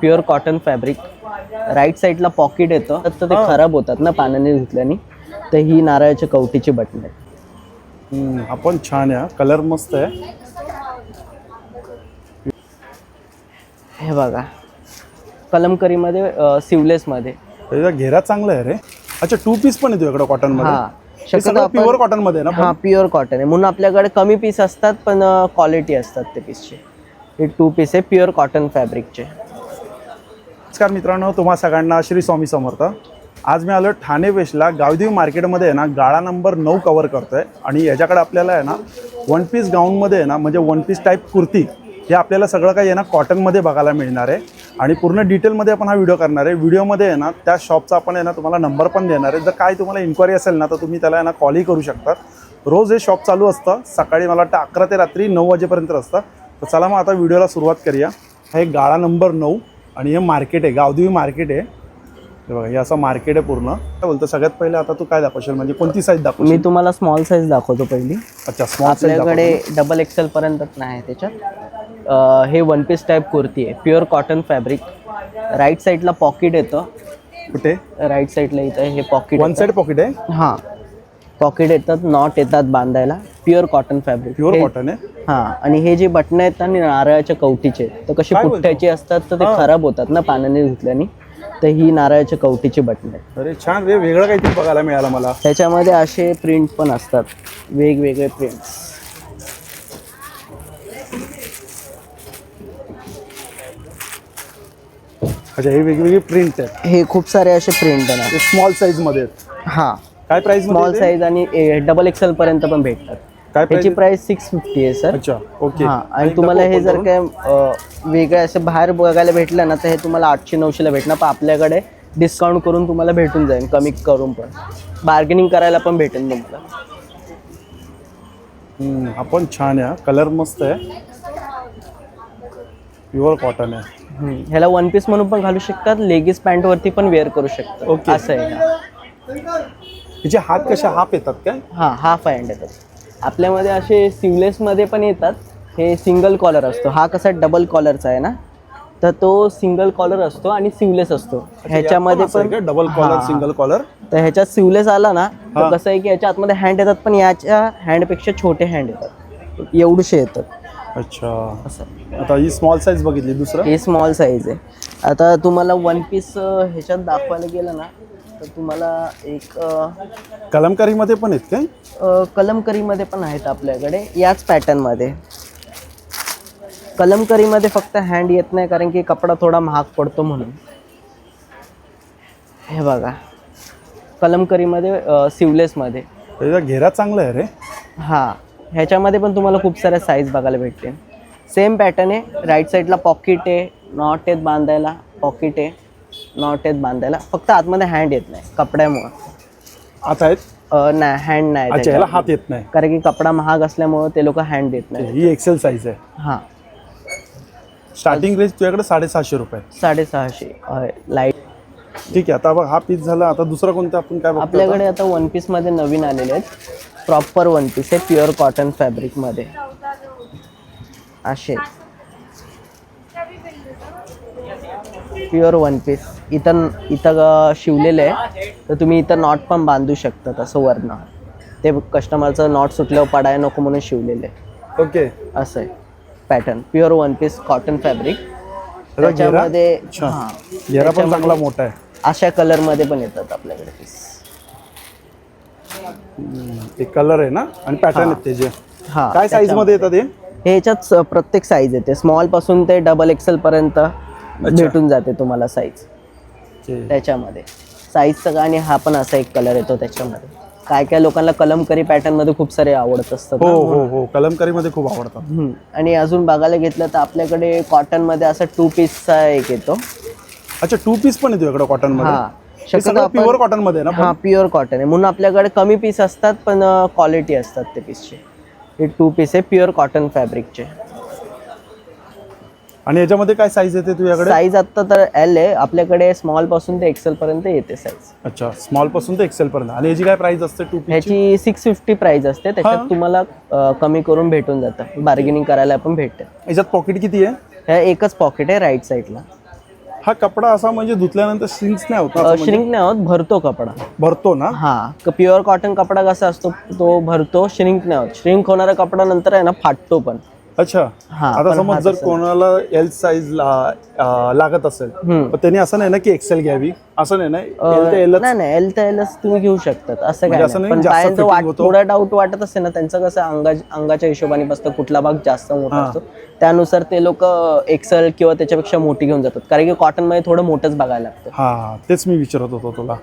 Pure cotton fabric right साईडला pocket येतं. तर ते खराब होतात ना पाण्याने धुतल्याने. तर ही नारळाच्या कवटीची बटन आहेत हम्म, हा पण छान आहे. कलर मस्त आहे. हे बघा. कलमकरीमध्ये सिवलेसमध्ये त्याचा घेरा चांगला आहे रे. अच्छा टू पीस पण येतो इकडे कॉटनमध्ये. आपण प्युअर कॉटनमध्ये आहे ना हा प्युअर कॉटन आहे. म्हणून आपल्याकडे कमी पीस असतात पण क्वालिटी असतात ते पीसचे हे टू पीस आहे प्युअर कॉटन फॅब्रिकचे नमस्कार मित्रांनो तुम्हा सगळ्यांना श्री स्वामी समर्थ. आज मी आलो ठाणे वेस्टला. गावदेवी मार्केटमध्ये आहे ना गाळा नंबर नऊ कवर करतो आहे आणि याच्याकडे आपल्याला आहे ना वन पीस गाऊनमध्ये आहे ना म्हणजे वन पीस टाईप कुर्ती हे आपल्याला सगळं काही आहे ना कॉटनमध्ये बघायला मिळणार आहे. आणि पूर्ण डिटेलमध्ये आपण हा व्हिडिओ करणार आहे. व्हिडिओमध्ये आहे ना त्या शॉपचा आपण आहे ना तुम्हाला नंबर पण देणार आहे. जर काय तुम्हाला इन्क्वायरी असेल ना तर तुम्ही त्याला आहे ना कॉलही करू शकता. रोज हे शॉप चालू असतं. सकाळी मला वाटतं अकरा ते रात्री नऊ वाजेपर्यंत असतं. तर चला मग आता व्हिडिओला सुरुवात करूया. हा एक गाळा नंबर नऊ. आणि हे मार्केट आहे गावदेवी मार्केट आहे. हे बघा हे असं मार्केट आहे पूर्ण. काय बोलतो सगळ्यात पहिले आता तू काय दाखवशील? म्हणजे कोणती साईज दाखवशील? मी तुम्हाला स्मॉल साईज दाखवतो पहिली. अच्छा स्मॉल आपल्याकडे डबल एक्सेल पर्यंत नाही त्याच्यात. अं, हे वन पीस टाईप कुर्ती आहे प्युअर कॉटन फॅब्रिक राईट साईडला पॉकेट येतं. कुठे? राईट साईडला इथं हे पॉकेट वन साईड पॉकेट आहे? हां. पॉकेट येतात नॉट येतात बांधायला. Pure cotton fabric pure cotton आहे. हां आणि हे जे बटणं आहेत ना नारळाच्या कवटीचे तर कशी काय बोलतो? पुठ्ठ्याची असतात तर ते खराब होतात ना पाण्याने धुतल्याने तर ही नारळाच्या कवटीची बटणं आहेत. अरे छान रे वेगळं काहीतरी बघायला मिळालं मला. त्याच्यामध्ये असे प्रिंट पण असतात. वेगवेगळे प्रिंट्स अच्छा हे वेगवेगळी प्रिंट आहे हे खूप सारे असे प्रिंट आहे ते स्मॉल साईजमध्ये आहेत. हां. काय प्राइस स्मॉल साईज आणि डबल एक्सेल पर्यंत पण भेटतात. काय त्याची प्राइस सिक्स फिफ्टी आहे सर अच्छा ओके हां आणि तुम्हाला हे जर काय वेगळं असं बाहेर बघायला भेटलं ना तर हे तुम्हाला आठशे नऊशेला भेटणार. पण आपल्याकडे डिस्काउंट करून तुम्हाला भेटून जाईल कमी करून पण. बार्गेनिंग करायला पण भेटेल तुम्हाला. हा पण छान आहे कलर मस्त आहे. प्युअर कॉटन आहे. ह्याला वन पीस म्हणून पण घालू शकतात लेगीस पॅन्टवरती पण वेअर करू शकतात. Okay. असं आहे हा. हिचे हात कशा हाफ येतात काय? हां हाफ हँड येतात. आपल्यामध्ये असे सिवलेसमध्ये पण येतात. हे सिंगल कॉलर असतो. हा कसा डबल कॉलरचा आहे ना? तर तो सिंगल कॉलर असतो आणि सिवलेस असतो. ह्याच्यामध्ये पण डबल कॉलर सिंगल कॉलर तर ह्याच्यात सिवलेस आला ना तर. कसं आहे की याच्या आतमध्ये हँड येतात पण याच्या हँडपेक्षा छोटे हँड येतात. एवढेसे येतात अच्छा. असं. आता ही स्मॉल साईज बघितली दुसरं? हे स्मॉल साईज आहे. आता तुम्हाला वन पीस ह्याच्यात दाखवायला गेलं ना तर तुम्हाला एक कलमकारीमध्ये पण आहेत काय? अ, कलमकरीमध्ये पण आहेत आपल्याकडे याच पॅटर्नमध्ये. कलमकरीमध्ये फक्त हँड येत नाही कारण की कपडा थोडा महाग पडतो म्हणून. हे बघा. कलमकरीमध्ये अ, सिवलेसमध्ये त्याचा घेरा चांगला आहे रे. हां. ह्याच्यामध्ये पण तुम्हाला खूप साऱ्या साईज बघायला भेटतील. सेम पॅटर्न आहे. राईट साईडला पॉकेट आहे. नॉट आहेत बांधायला. पॉकेट आहे. नॉट आहेत बांधायला. फक्त आतमध्ये हँड येत नाही कपड्यामुळं. आता आहेत? नाही हँड नाही अच्छा याला त्याच्यात. हात येत नाही. कारण की कपडा महाग असल्यामुळं ते लोक हँड देत नाही. ही एक्सेल साईज आहे. हां. स्टार्टिंग रेंज तुझ्याकडे साडेसहाशे रुपये. साडेसहाशे लाइट ठीक आहे आता बघ हा पीस झाला आता दुसरा कोणता आपण काय बघतो आपल्याकडे आता वन पीसमध्ये नवीन आलेले आहेत. प्रॉपर वन पीस आहे प्युअर कॉटन फॅब्रिकमध्ये असे. प्युअर वन पीस इथं इथं शिवलेलं आहे. तर तुम्ही इथं नॉट पण बांधू शकता तसं वरनं. ते कस्टमरचं नॉट सुटल्यावर पडायला नको म्हणून शिवलेलं आहे? ओके असं आहे. Pattern pure one piece cotton fabric? त्याच्यामध्ये. हां. घेरा पण चांगला मोठा आहे. अशा कलरमध्ये पण येतात आपल्याकडे पीस एक कलर आहे ना? आणि पॅटर्न आहेत त्याचे हां काय साईजमध्ये येतात हे? ह्याच्यात प्रत्येक साईज येते. स्मॉलपासून ते डबल एक्सेल पर्यंत. भेटून जाते तुम्हाला साईज. त्याच्यामध्ये. साईज सगळा आणि हा पण असा एक कलर येतो त्याच्यामध्ये. काय काय लोकांना कलमकरी पॅटर्नमध्ये खूप सारे आवडत असतात हो. हो. हो कलमकारी मध्ये खूप आवडतात. आणि अजून बघायला घेतलं तर आपल्याकडे कॉटनमध्ये असा टू पीसचा एक येतो. अच्छा टू पीस पण येतो इकडे कॉटनमध्ये प्युअर कॉटनमध्ये ना हा प्युअर कॉटन आहे. म्हणून आपल्याकडे कमी पीस असतात पण क्वालिटी असतात ते पीसचे हे टू पीस आहे प्युअर कॉटन फॅब्रिकचे आणि याच्यामध्ये काय साईज येते तुझ्याकडे? साईज आता तर एल आहे. आपल्याकडे स्मॉलपासून ते एक्सेल पर्यंत येते साईज अच्छा स्मॉलपासून ते एक्सेल पर्यंत. आणि याची काय प्राइस असते? टू ह्याची सिक्स फिफ्टी प्राइस असते. त्याच्यात तुम्हाला अ, कमी करून भेटून जातं. बार्गेनिंग करायला पण भेटते. याच्यात पॉकेट किती आहे? ह्या एकच पॉकेट आहे राईट साईडला हा कपडा असा म्हणजे धुतल्यानंतर श्रिंक्स नाही होत ना, असं म्हणजे? श्रिंक नाही होत भरतो कपडा. भरतो ना? हा. प्युअर कॉटन कपडा कसा असतो तो भरतो श्रिंक नाही होत. श्रिंक होणारा कपडा नंतर आहे ना फाटतो पण. अच्छा. हा, आता पण समज जर कोणाला एल साईज लागत असेल हम्म. त्यांनी असं नाही ना की एक्सेल घ्यावी? असं नाही ना? एल ते एलच नाही नाही एल तर एलच तुम्ही घेऊ शकतात असं म्हणजे काय असं नाही. नाही पण जास्त बायांचं fitting वाट होतो? थोडा डाऊट वाटत असते ना त्यांचं कसं अंगा अंगाच्या हिशोबाने बसतं कुठला भाग जास्त मोठा हा. असतो. त्यानुसार ते लोक एक्सेल किंवा त्याच्यापेक्षा मोठी घेऊन जातात. कारण की कॉटनमध्ये थोडं मोठंच बघायला लागतं. हा, तेच मी विचारत होतो तुला.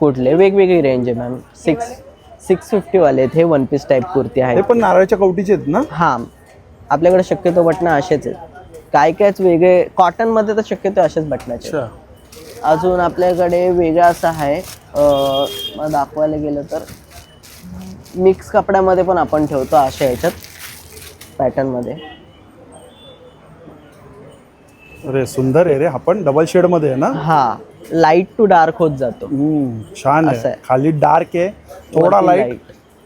कुठले? वेगवेगळी रेंज आहे मॅम सिक्स सिक्स फिफ्टी वाले आहेत. हे वन पीस टाईप कुर्ती हे आहेत पण नारळच्या कवटीचे आहेत ना? हा. आपल्याकडे शक्यतो बटणं असेच आहेत. काय कायच वेगळे कॉटनमध्ये तर शक्यतो असेच आहेत. अच्छा. अजून आपल्याकडे वेगळं असं आहे अं, मला दाखवायला गेलं तर मिक्स कपड्यामध्ये पण आपण ठेवतो अशा ह्याच्यात पॅटर्नमध्ये अरे सुंदर आहे रे. हा पण डबल शेडमध्ये आहे ना? हा. लाइट टू डार्क होत जातो. हम्म, छान असं आहे. आहे. खाली डार्क आहे. थोडा लाइट.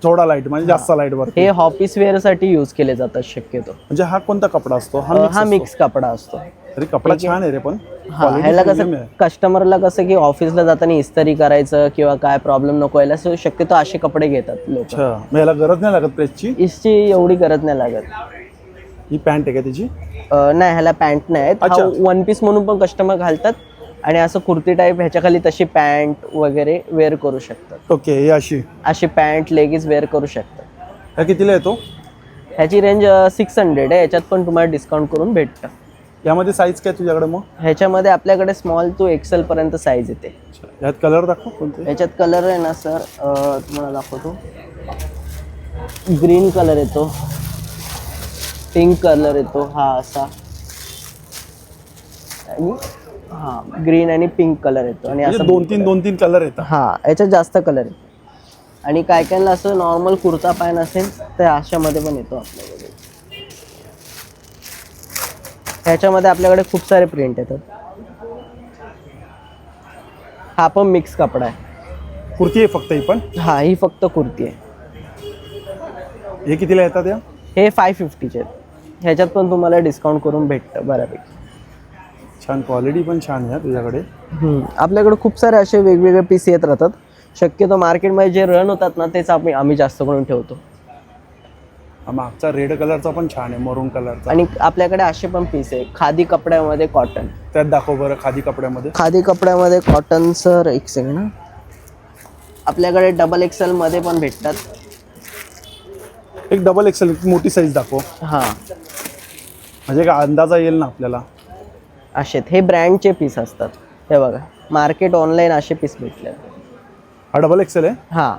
थोडा लाइट म्हणजे जास्त लाइट वरती. हे ऑफिस वेअरसाठी यूज केले जातात शक्यतो. म्हणजे हा कोणता कपडा असतो? हा हा. मिक्स कपडा असतो. तरी कपडा छान आहे रे पण. हा ह्याला कसं. कस्टमरला कसं की ऑफिसला जाताना इस्त्री करायचं किंवा काय प्रॉब्लेम नको यायला सो शक्यतो असे कपडे घेतात लोक. याला गरज नाही लागत प्रेसची इसची एवढी गरज नाही लागत. ही पॅन्ट आहे का त्याची नाही ह्याला पॅन्ट नाही वन पीस म्हणून पण कस्टमर घालतात. आणि असं कुर्ती टाईप ह्याच्या खाली तशी पॅन्ट वगैरे वेअर करू शकतात. ओके ही अशी. अशी पॅन्ट लेगीज वेअर करू शकतात. ह्या कितीला येतो? ह्याची रेंज सिक्स हंड्रेड आहे. याच्यात पण तुम्हाला डिस्काउंट करून भेटतं. यामध्ये साईज काय तुझ्याकडे मग? ह्याच्यामध्ये आपल्याकडे स्मॉल टू एक्सेल पर्यंत साईज येते. अच्छा. यात कलर दाखव कोणते? ह्याच्यात कलर आहे ना सर तुम्हाला दाखवतो. ग्रीन कलर येतो. पिंक कलर येतो हा असा. आणि हा ग्रीन आणि पिंक कलर येतो आणि म्हणजे असं दोन तीन दोन तीन कलर येतात. हा याच्यात जास्त कलर आहे आणि काय कायला असं नॉर्मल कुर्ता पॅन असेल तर अशामध्ये पण येतो आपल्याकडे. ह्याच्यामध्ये आपल्याकडे खूप सारे प्रिंट येतात. हा पण मिक्स कपडा आहे. कुर्ती आहे फक्त ही पण? हा ही फक्त कुर्ती आहे. हे कितीला येतात या? हे फाय फिफ्टीचे आहेत. ह्याच्यात पण तुम्हाला डिस्काउंट करून भेटतं बऱ्यापैकी. छान क्वालिटी पण छान आहे तुझ्याकडे. आपल्याकडे खूप सारे असे वेगवेगळे पीस येत राहतात. शक्यतो मार्केटमध्ये जे रन होतात ना तेच आम्ही आम्ही जास्त करून ठेवतो. मागचा रेड कलरचा पण छान आहे मरून कलरचा आणि आपल्याकडे असे पण पीस आहे खादी कपड्यामध्ये कॉटन त्यात दाखव बरं खादी कपड्यामध्ये. खादी कपड्यामध्ये कॉटन सर एक सेकंड ना आपल्याकडे डबल एक्सेल मध्ये पण भेटतात. एक डबल एक्सेल मोठी साईज दाखव. हां. म्हणजे अंदाजा येईल ना आपल्याला? असेत. हे ब्रँडचे पीस असतात. हे बघा. मार्केट ऑनलाईन असे पीस भेटले हा डबल एक्सेल आहे? हां.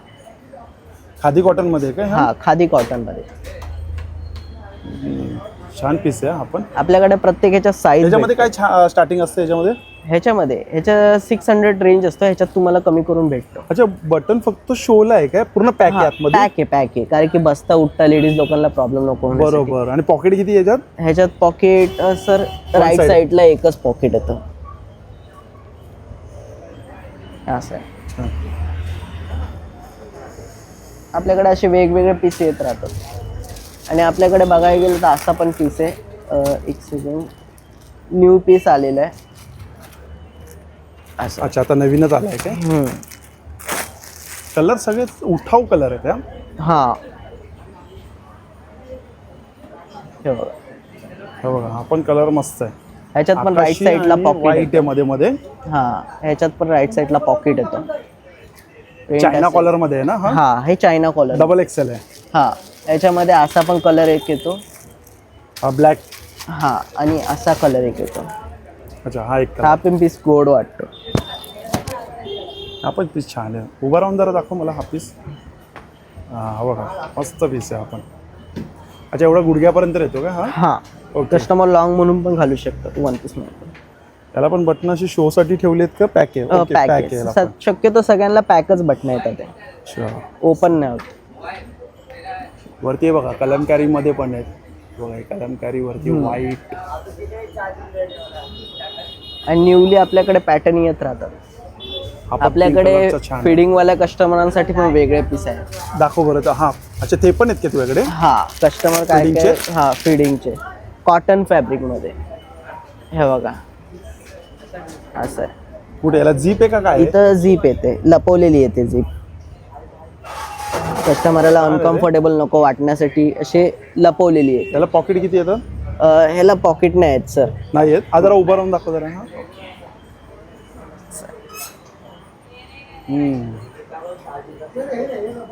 खादी कॉटनमध्ये काय हा? खादी कॉटनमध्ये छान पीस आहे हा पण आपल्याकडे प्रत्येकाच्या साईज त्याच्यामध्ये काय स्टार्टिंग असते याच्यामध्ये ह्याच्यामध्ये ह्याच्या सिक्स हंड्रेड रेंज असतो ह्याच्यात तुम्हाला कमी करून भेटतो. अच्छा बटन फक्त शोला आहे काय? पूर्ण पॅक आहे आतमध्ये? पॅक आहे पॅक आहे. कारण की बसता उठता लेडीज लोकांना प्रॉब्लेम नको होण्यासाठी. बरोबर. आणि पॉकेट किती याच्यात? ह्याच्यात पॉकेट सर राईट side? साईडला एकच पॉकेट येतं. असं आहे. आपल्याकडे असे वेगवेगळे पीस येत राहतात. आणि आपल्याकडे बघायला गेलं तर असा पण पीस आहे. अं, एक सेकंड न्यू पीस आलेला आहे. असं. अच्छा आता नवीनच आलाय काय? हम्म. कलर सगळे उठाव कलर आहे त्या हा. हे बघा. हे बघा हा पण कलर मस्त आहे. ह्याच्यात पण राईट साईडला पॉकेट आहे मध्ये मध्ये. हा ह्याच्यात पण राईट साईडला पॉकेट येतं. Print China. कॉलरमध्ये आहे ना हा? हा हे चायना कॉलर डबल एक्सेल आहे. हा याच्यामध्ये असा पण कलर एक येतो. हा ब्लॅक हा आणि असा कलर एक येतो. अच्छा हा एक हा पण पीस गोड वाटतो. हा पण पीस छान आहे. उभा राहून जरा दाखव मला हा पीस हा बघा. मस्त पीस आहे हा पण. अच्छा एवढा गुडघ्यापर्यंत येतो का हा? हा. ओके कस्टमर लॉंग म्हणून पण घालू शकतात वन पीस म्हणून त्याला पण बटन अशी शो साठी ठेवलेत का? पॅक आहे. ओके पॅक पॅक आहे. याला पण. शक्यतो सगळ्यांना पॅकच बटणं येतात ते. अच्छा. ओपन नाही होत. वरती बघा कलमकारी मध्ये पण आहेत. बघा हे कलमकारी वरती व्हाईट आणि न्यूली आपल्याकडे पॅटर्न येत राहतात. आपल्याकडे आहे. फिडिंगवाल्या कस्टमरांसाठी पण वेगळे पीस आहेत. दाखव बरं हा. अच्छा ते पण आहेत का तुझ्याकडे? हा कस्टमर काय हा फिडिंगचे कॉटन फॅब्रिकमध्ये हे बघा. असं. आहे कुठे? याला जीप आहे का काय? आहे? इथं झीप येते. लपवलेली येते झीप कस्टमरला अनकम्फर्टेबल नको वाटण्यासाठी असे लपवलेली आहे याला पॉकेट किती येतं? ह्याला पॉकेट नाही आहेत सर नाही आहेत. हा जरा उभा राहून दाखव जरा हा. हम्म.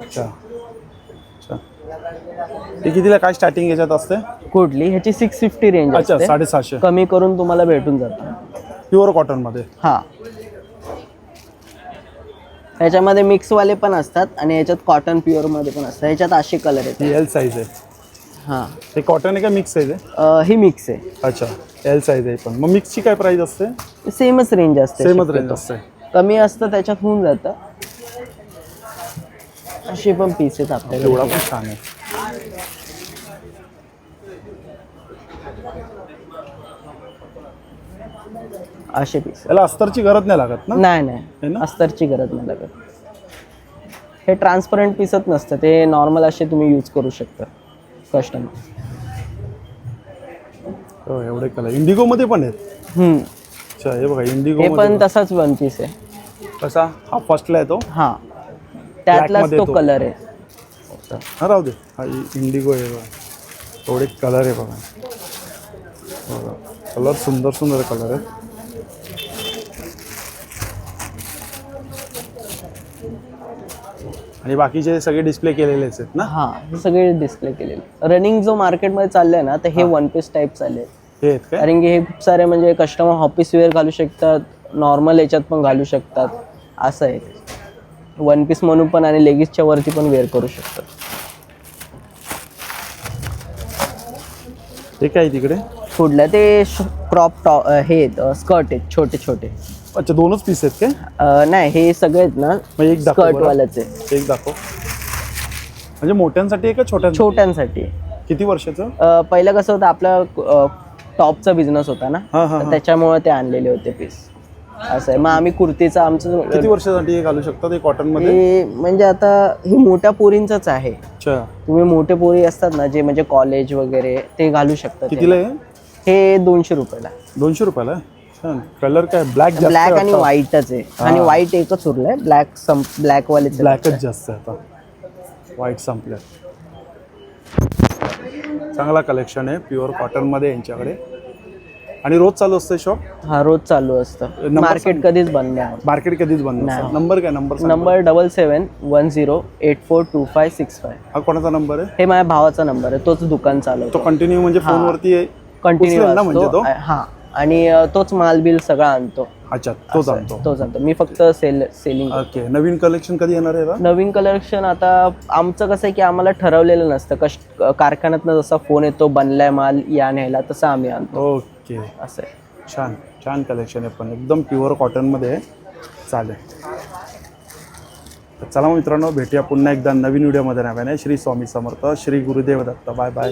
अच्छा. अच्छा. हे कितीला काय स्टार्टिंग याच्यात असते कुठली? ह्याची सिक्स फिफ्टी रेंज अच्छा असते. साडेसहाशे. कमी करून तुम्हाला भेटून जातं. प्युअर कॉटनमध्ये. हा. ह्याच्यामध्ये मिक्सवाले पण असतात आणि ह्याच्यात कॉटन प्युअरमध्ये पण असतात ह्याच्यात असे कलर आहेत ही एल साईज आहे. हा. हे कॉटन आहे का मिक्स आहे अं, ही मिक्स आहे. अच्छा एल साईज आहे पण. मग मिक्सची काय प्राइस असते? सेमच रेंज असते सेमच. रेंज असते. कमी असतं त्याच्यात होऊन जातं. असे पण पीस आहेत आपल्याकडे एवढा पण छान आहे. असे पीस याला अस्तरची गरज नाही लागत ना? नाही है नाही ना? अस्तरची गरज नाही लागत. हे ट्रान्सपरंट पीसच नसतं. ते नॉर्मल असे तुम्ही यूज करू शकता. कस्टमर. हो, एवढे कलर इंडिगो मध्ये पण आहेत? अच्छा हे बघा इंडिगो हे पण तसाच वन पीस आहे. कसा? हा फर्स्टला आहे तो? हा. त्यातलाच तो तो. कलर आहे. हा राहू दे. हा इंडिगो आहे बघा. एवढे कलर आहे बघा. बघा कलर सुंदर सुंदर कलर आहेत आणि बाकीचे सगळे डिस्प्ले केलेलेच आहेत ना? हा हे सगळे डिस्प्ले केलेले. रनिंग जो मार्केटमध्ये चाललंय ना तर हे वन पीस टाईप चालले हे आहेत काय? कारण की हे खूप सारे म्हणजे कस्टमर ऑफिस वेअर घालू शकतात नॉर्मल याच्यात पण घालू शकतात असं आहे. वन पीस म्हणून पण आणि लेगीजच्या वरती पण वेअर करू शकतात. हे काय तिकडे? पुढलं ते क्रॉप टॉप हे स्कर्ट आहेत छोटे छोटे अच्छा दोनच पीस आहेत काय? अं, नाही हे सगळे आहेत ना एक दाखव बरं. आहे एक दाखव. म्हणजे मोठ्यांसाठी आहे का छोट्यांसाठी? छोट्यांसाठी. किती वर्षाचं? अं, पहिलं कसं होतं आपलं टॉपचा बिझनेस होता ना हा हा तर हा. त्याच्यामुळे ते आणलेले होते पीस असं आहे. मग आम्ही कुर्तीचं आमचं किती वर्षासाठी हे घालू शकतात हे कॉटनमध्ये हे म्हणजे आता हे मोठ्या पोरींचंच आहे. अच्छा. तुम्ही मोठे पोरी असतात ना जे म्हणजे कॉलेज वगैरे ते घालू शकतात कितीला आहे? हे दोनशे रुपयाला. दोनशे रुपयाला? आहे? छान कलर काय? ब्लॅक ब्लॅक आणि व्हाईटच आहे. आणि व्हाईट एकच उरलंय. ब्लॅक सम ब्लॅक वाले ब्लॅकच जास्त आहे आता. व्हाईट संपल्या. चांगला कलेक्शन आहे. प्युअर कॉटनमध्ये यांच्याकडे. आणि रोज चालू असतं शॉप हा रोज चालू असतं. मार्केट कधीच बंद नाही मार्केट कधीच बंद नसतं. नंबर काय? Number. Number double seven one zero eight four two five six five हा कोणाचा नंबर आहे? हे माझ्या भावाचा नंबर आहे. तोच दुकान तो चालवतो कंटिन्यू म्हणजे फोनवरती कंटिन्यू म्हणजे तो? हा. आणि तोच माल बिल सगळा आणतो. अच्छा तोच आणतो. तोच आणतो. मी फक्त सेल सेलिंग ओके नवीन कलेक्शन कधी येणार आहे? नवीन कलेक्शन आता आमचं कसं आहे की आम्हाला ठरवलेलं नसतं. कश कारखान्यातनं जसा फोन येतो बनलाय माल या न्यायला तसं आम्ही आणतो. ओके. असं आहे. छान छान कलेक्शन आहे पण एकदम प्युअर कॉटनमध्ये आहे. चालेल. तर चला मग मित्रांनो भेटूया पुन्हा एकदा नवीन व्हिडिओमध्ये नव्याने श्री स्वामी समर्थ श्री गुरुदेव दत्त. Bye bye